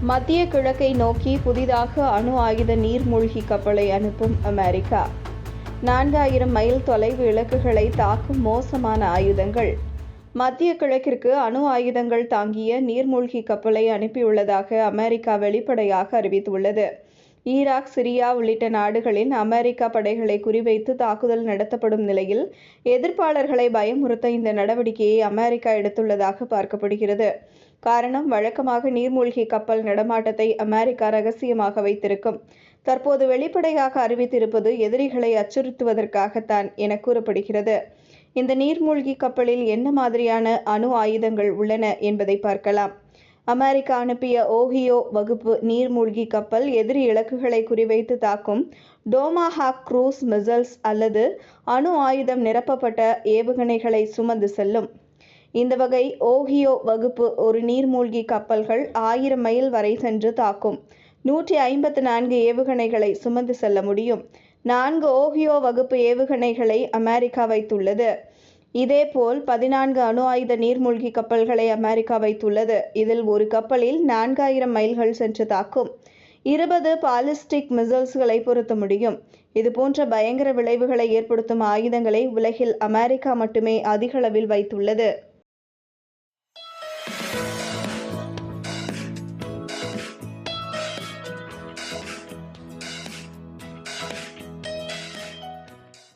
மத்திய கிழக்கை நோக்கி புதிதாக அணு ஆயுத நீர்மூழ்கி கப்பலை அனுப்பும் அமெரிக்கா. நான்காயிரம் மைல் தொலைவு இலக்குகளை தாக்கும் மோசமான ஆயுதங்கள். மத்திய கிழக்கிற்கு அணு ஆயுதங்கள் தாங்கிய நீர்மூழ்கி கப்பலை அனுப்பியுள்ளதாக அமெரிக்கா வெளிப்படையாக அறிவித்துள்ளது. ஈராக் சிரியா உள்ளிட்ட நாடுகளின் அமெரிக்கா படைகளை குறிவைத்து தாக்குதல் நடத்தப்படும் நிலையில் எதிர்ப்பாளர்களை பயமுறுத்த இந்த நடவடிக்கையை அமெரிக்கா எடுத்துள்ளதாக பார்க்கப்படுகிறது. காரணம் வழக்கமாக நீர்மூழ்கி கப்பல் நடமாட்டத்தை அமெரிக்கா ரகசியமாக வைத்திருக்கும். தற்போது வெளிப்படையாக அறிவித்திருப்பது எதிரிகளை அச்சுறுத்துவதற்காகத்தான் என கூறப்படுகிறது. இந்த நீர்மூழ்கி கப்பலில் என்ன மாதிரியான அணு ஆயுதங்கள் உள்ளன என்பதை பார்க்கலாம். அமெரிக்கா அனுப்பிய ஓஹியோ வகுப்பு நீர்மூழ்கி கப்பல் எதிரி இலக்குகளை குறிவைத்து தாக்கும் டோமாஹாக் க்ரூஸ் மிசல்ஸ் அல்லது அணு ஆயுதம் நிரப்பப்பட்ட ஏவுகணைகளை சுமந்து செல்லும். இந்த வகை ஓஹியோ வகுப்பு ஒரு நீர்மூழ்கி கப்பல்கள் ஆயிரம் மைல் வரை சென்று தாக்கும். நூற்றி ஐம்பத்து நான்கு ஏவுகணைகளை சுமந்து செல்ல முடியும். நான்கு ஓஹியோ வகுப்பு ஏவுகணைகளை அமெரிக்கா வைத்துள்ளது. இதேபோல் பதினான்கு அணு ஆயுத நீர்மூழ்கி கப்பல்களை அமெரிக்கா வைத்துள்ளது. இதில் ஒரு கப்பலில் நான்காயிரம் மைல்கள் சென்று தாக்கும். இருபது பாலிஸ்டிக் மிசைல்ஸ்களை பொருத்த முடியும். இதுபோன்ற பயங்கர விளைவுகளை ஏற்படுத்தும் ஆயுதங்களை உலகில் அமெரிக்கா மட்டுமே அதிகளவில் வைத்துள்ளது.